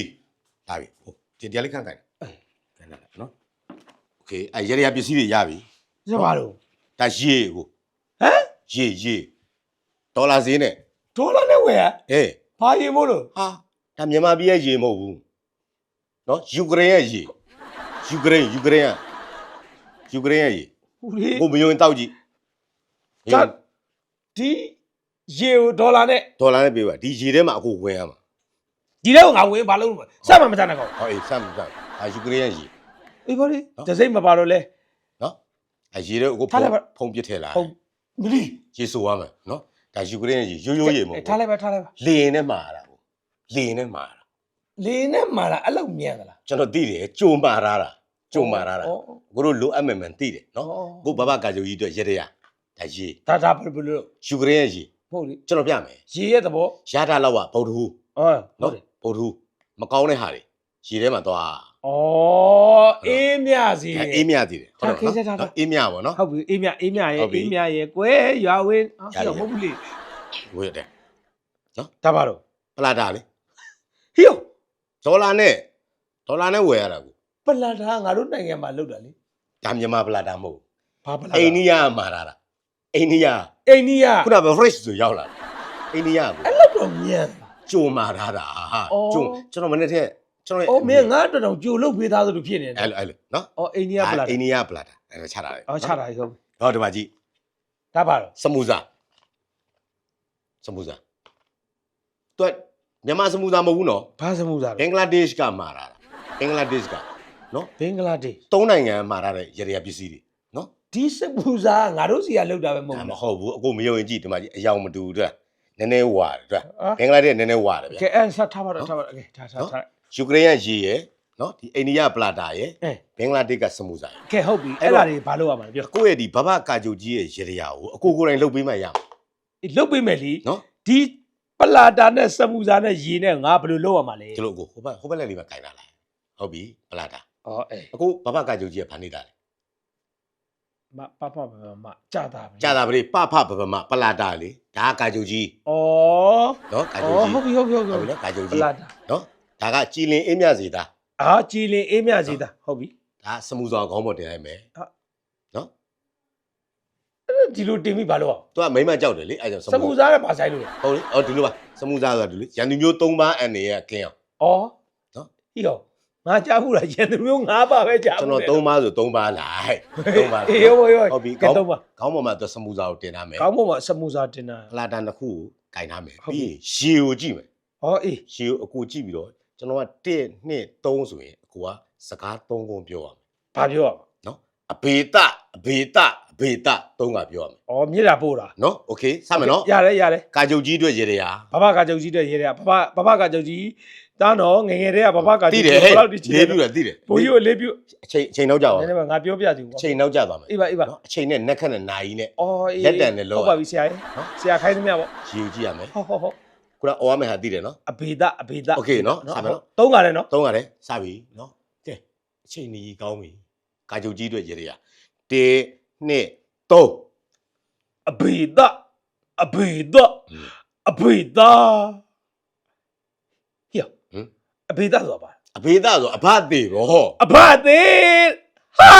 လာပြီဟိုဒီတရားလေးခန့်ခိုင်း
အေး
ခန့်လာနော်โอเคအဲရရပစ္စည်းတွေရပြီ
ဒီဘာလို့
ဒါရေကို
ဟမ်
ရေရေဒေါ်လာဈေးနဲ့
ဒေါ်လာနဲ့ဝယ်ရ
အေး
ဘာရေမို့လို့
ဟာဒါမြန်မာပြည်ရဲ့ရေမဟုတ်ဘူးနော်ယူကရိန်းရဲ့ရေယူကရိန်းယူကရိန်းကယူကရိန်းရဲ့ရေ
ဟူလေ
ကိုမယုံရင်တောက်ကြည့်
ဒါဒီရေကိုဒေါ်လာနဲ့
ဒေါ်လာနဲ့ပေးပါဒီရေထဲမှာအခုဝင်ရမှာ
ဒီထဲကိုငါဝယ်ဘာလို့လဲစက်မှမတတ်နဲ့ကောင်
ဟောအေးစမ်းစမ်းအာယူကရိန်းရဲ့ရေ
အေးဘာလဲ
နော်
ဒစိမ့်မပါတော့လဲ
နော်အဲရေထဲကို
ထား
ဖုံ
လိုက်ပါ
ဖုံပစ်ထဲလာ
ဟုတ် မလီ
ရေဆိုရမယ်နော်ဒါယူကရိန်းရဲ့ရေရိုးရိုးရေမဟုတ်
ထားလိုက်ပါထားလိုက်ပါ
လေရင်နဲ့မှားတာကိုလေရင်နဲ့မှားတာ
လေနဲ့မာလာအဲ့လောက်မြန်သလား
ကျွန်တော်သိတယ်ကြုံမှားထားတာကြုံမှားထားတာ
ဩဩ
ကိုတို့လိုအပ်မယ်မှန်သိတယ်နော်
ဩ
ကိုဘဘကာဂျိုကြီးအတွက်ရရရဒါရေ
ဒါဒါဘယ်လိုလို့
ယူကရိန်းရဲ့ရေ
ဟုတ်လေ
ကျွန်တော်ပြမယ်
ရေရဲ့သဘော
ရတာလောက်ကဗုဒ္ဓဟူး
အော်ဟုတ်
နော်
တယ်
ဗုဒ္ဓဟူးမကောင်းတဲ့ဟာတွေရေထဲမှာသွား
ဩအေးမြစီ
အဲအေးမြသေးတယ်
ဒါခေတ်စားတာ
နော်အေးမြပေါ့နော်
ဟုတ်ပြီအေးမြအေးမြ
ဟု
ရဲ့
တ်ပြီ
အေးမြရဲ့ကွယ်ရွာဝင်းအော်
ရတယ်
ဟုတ်ဘူးလေ
ဝေးတယ်
ဒါပါတော့
ပလာတာလေ
ဟီယို
ဒေါ်လာနဲ့ဒေါ်လာနဲ့ဝယ်ရတာကို
ပလာတာငါတို့နိုင်ငံမှာလောက်တာလေ
ဒါမြန်မာပလာတာမဟုတ်
ဘာပလာ
ဘူးအိန္ဒိယကမှာထားတာအိန္ဒိယ
အိန္ဒိယ
ခုနက fresh ဆိုရောက်လာတယ်အိန္ဒိယကို
အဲ့လောက်တော့မြန်တာ
ကြုံမှာထားတာဟာ
အော်
ကြုံကျွန်တော်မနေ့ထက် ကျွန်တော်
အော်မင်းငါတော်တော်ကြိုလုတ်ပေးသားသလိုဖြစ်နေတယ်
အဲ့လိုအဲ့လိုနော်
အော်အိန္ဒိယပလာ
အိန္ဒိယပလာတာအဲ့ဒါချတာလေ
အော်ချတာဟုတ်ပြီ
ဟောဒီမှာကြည့်
ဒါပါတော့
စမူစာစမူစာတွက်မြန်မာစမူစာမဟုတ်ဘူးနော်
ဘာစမှုစား
ဘ
လဲ
င်္ဂလားဒေ့ရှ်ကမှာတာဘင်္ဂလားဒေ့ရှ်ကနော်
ဘင်္ဂလားဒေ့ရှ်
သုံးနိုင်ငံမှာတာတဲ့ရရပစ္စည်းတွေနော်
ဒီစမှုစားငါတို့စီကလောက်တာပဲမဟုတ်
ဒါ
ဘူး
မဟုတ်ဘူးအခုမယုံရင်ကြည့်ဒီမှာကြည့်အယောင်မတူဘူးတဲ့နည်းနည်းဝါတယ်တွေ့
အာ
ဘင်္ဂလားဒေ့ရှ်နည်းနည်းဝါတယ်ဗျာ
ကဲအဲ့ဆက်ထားပါတော့ထားပါတော့ကဲထားထားထား
ယူကရိန်းကရေရယ်နော်ဒီအိန္ဒိယပလာတာရယ်
အဲ
ဘင်္ဂလားဒေ့ရှ်ကစမူစာရယ်
ကဲဟုတ်ပြီ
အဲ့
အဲ့
တော့
ဒါတွေဘာလို့ရမှာလဲပြော
ကိုယ့်ရဲ့ဒီဘဘကာဂျူကြီးရဲ့ရေရာကိုအကိုကိုယ်တိုင်လှုပ်ပေးမှရမှာ
ဒီလုတ်ပေးမယ်လी
နော်
ဒီပလာတာနဲ့စမူစာနဲ့ရေနဲ့ငါဘယ်လိုလုပ်ရမှာလဲ
ဒီလိုအကိုဟိုဘက်ဟိုဘက်လက်လေးမှာကင်လာလိုက်ဟုတ်ပြီပလာတာ
ဩအေး
အကိုဘဘကာဂျူကြီးကဘာနေတာလဲ
မပပပမကြာတာပဲ
ကြာတာပရိပဖဘဘမပလာတာလေဒါကကာဂျူကြီး
ဩ
နော်ကာ
ဩ
ဂျူကြီး
ဟုတ်ပြီဟုတ်ပြီဟုတ်
ဟုတ်
ပြီ
ပြီနော်ကာဂျူ
ပ
ကြီး
လာတာ
နော် ဒါကကြည်လင်အင်းမြစေတာ
အာကြည်လင်အေးမြစီတာဟုတ်ပြီ
ဒါစမူစာခေါင်းပေါ်တင်လိုက်မယ်
အဲ့ဒီလိုတင်ပြီးဘာလို့အောင်
သူကမိမကြောက်တယ်လေအဲကြောင့်
စမူစာနဲ့ဘာဆိုင်လို့လဲ
ဟုတ်လေအော်ဒီလိုပါစမူစာဆိုတာဒီလိုရန်သူမျိုး၃ပါးအန်နေရကင်းအောင်
ဩ
နော်
ဟီရောငါကြားဘူးလားရန်သူမျိုးငါးပါပဲကြား
ကျွန်
ဘူး
တော်၃ပါးဆို၃ပါးလိုက်၃ပါး
အေးဟုတ်ပြီ
ဟုတ်ပြီ
ကဲ
ခေါင်း
တော့ပါ
ခေါင်းပေါ်မှာသူစမူစာကိုတင်ထားမယ်
ကောင်းမွန်ပါစမူစာတင်တာ
ပလာတန်တစ်ခုကိုကင်ထားမယ်
ဟုတ်ပြီ
ပြီးရင်ရေကိုကြည့်မယ်
ဩအေး
ရေကိုအကူကြည့်ပြီးတော့ ကျွန်တော်က1 2 3ဆိုရင်အကူကစကား၃ခုပြောရမယ်
ဘာပြောရမ
နော်အဘေတအဘေတအဘေတ၃ကပြောရမယ်
လဲဩမြေတာပို့တာ
နော်โอเคစမယ်နော်
ရတယ်ရတယ်
ကာကြုတ်ကြီးအတွက်ရေရရာ
ဘဘကကြောက်ကြီးတဲ့ရေတဲ့ဘဘဘဘကကြောက်ကြီးတားတော့ငယ်ငယ်တည်းကဘဘကကြောက်
တိ
ကြီး
တယ်ဟဲ့
ဘယ်လောက်တိချစ်
လေး
လဲ
ပြူတာတိတယ်
ဘိုးကြီးကိုလေးပြု
အချိန်အချိန်နောက်ကြပါ
နည်းနည်းပါငါပြောပြစီ
အ
ပေါ့
ချိန်နောက်ကြသွားမယ်
အေးပါအေးပါ
နော်အချိန်နဲ့နက်ခတ်နဲ့နာရီနဲ့
အော်အေး
လက်တံနဲ့လောက်
ဟုတ်ပါပြီဆရာကြီး
နော်
ဆရာခိုင်းသမျှပေါ့
ရေကိုကြည့်ရမယ်
ဟုတ်ဟုတ်ဟုတ်
ခုနအော်ရမယ်ဟာတိတယ်နော်
အဘေဒအဘေဒ
โอเคနော်စမယ်နော်
သုံးကလည်းနော်
သုံးရတယ်စပြီနော်ကဲအချိန်ကြီးကောင်းပြီကာကြုတ်ကြီးအတွက်ရေရရာ1 2 3
အဘေဒအဘေဒအဘေဒဟီယ
ဟမ်
အဘေဒဆိုတာပါ
အဘေသားဆိုအဘသေးဘော
အဘသေးဟာ